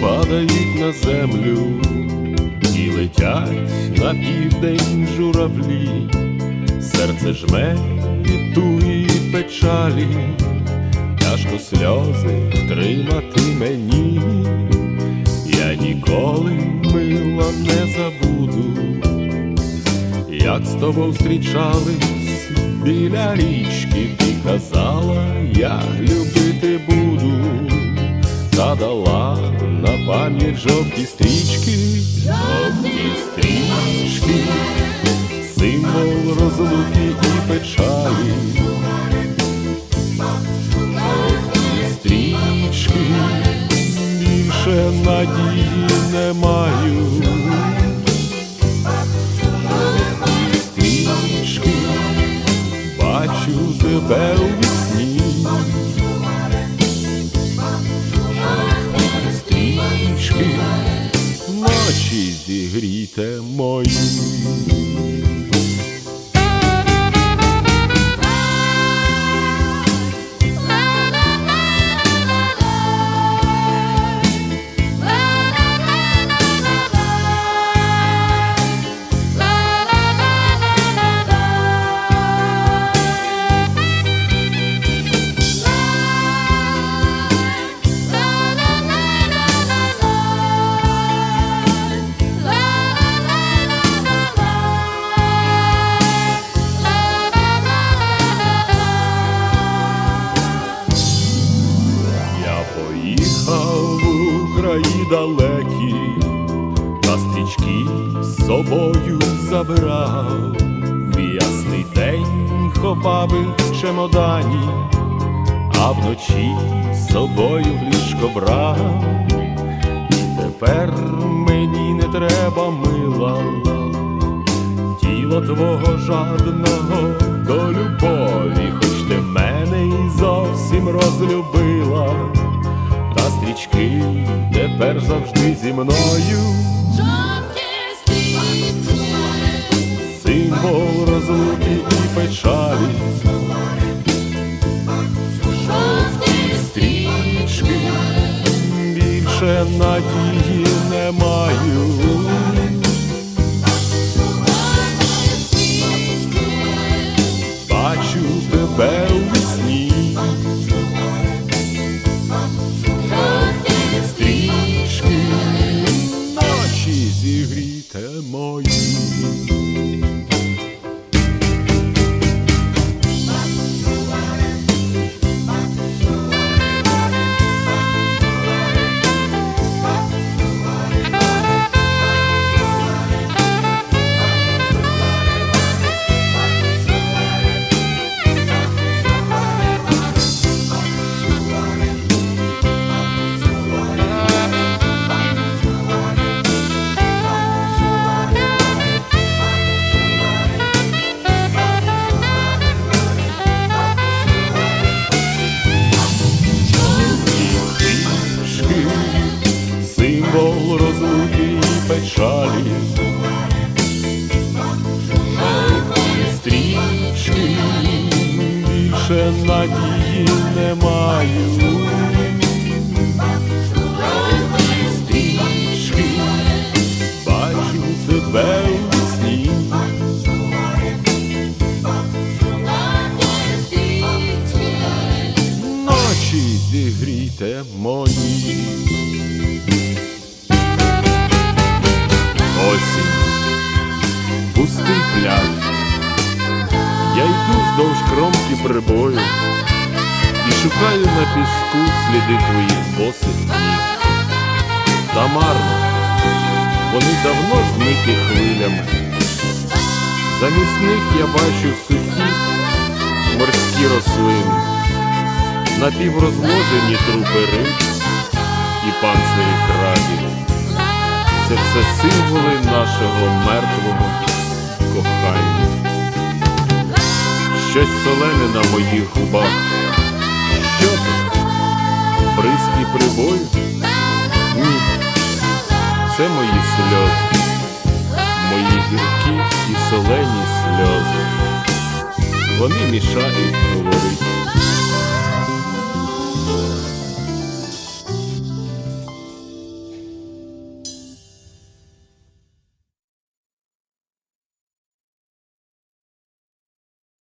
падають на землю і летять на південь журавлі, серце жме від туї печалі, тяжко сльози втримати мені, я ніколи мила не забуду, як з тобою зустрічались біля річки, ти казала, я любити буду задала на пам'ять жовті стрічки, жовті стрічки, символ розлуки і печалі, зігріте мої. Краї далекі, та стрічки з собою забирав, в ясний день ховав в чемодані, а вночі з собою в ліжко брав. І тепер мені не треба мила, тіло твого жадного до любові, хоч ти мене і зовсім розлюбила, та стрічки тепер завжди зі мною, символ розлуки і печалі, стрічки, більше надії не маю. Зігріте мої. Розлуки і печалі. Стрічки, більше надії не маю. Стрічки, бачу тебе стрічки, Ночі зігріте мої. Осінь, пустий пляж. Я йду вздовж кромки прибою і шукаю на піску сліди твоїх босих ніг. Та марно, вони давно змиті хвилями. Замість них я бачу сухі морські рослини, напіврозложені трупи риб і панцирі крабів. Це все символи нашого мертвого кохання. Щось солене на моїх губах. Що це? Бризки прибою? Ні. Це мої сльози, мої гіркі і солені сльози. Вони мішають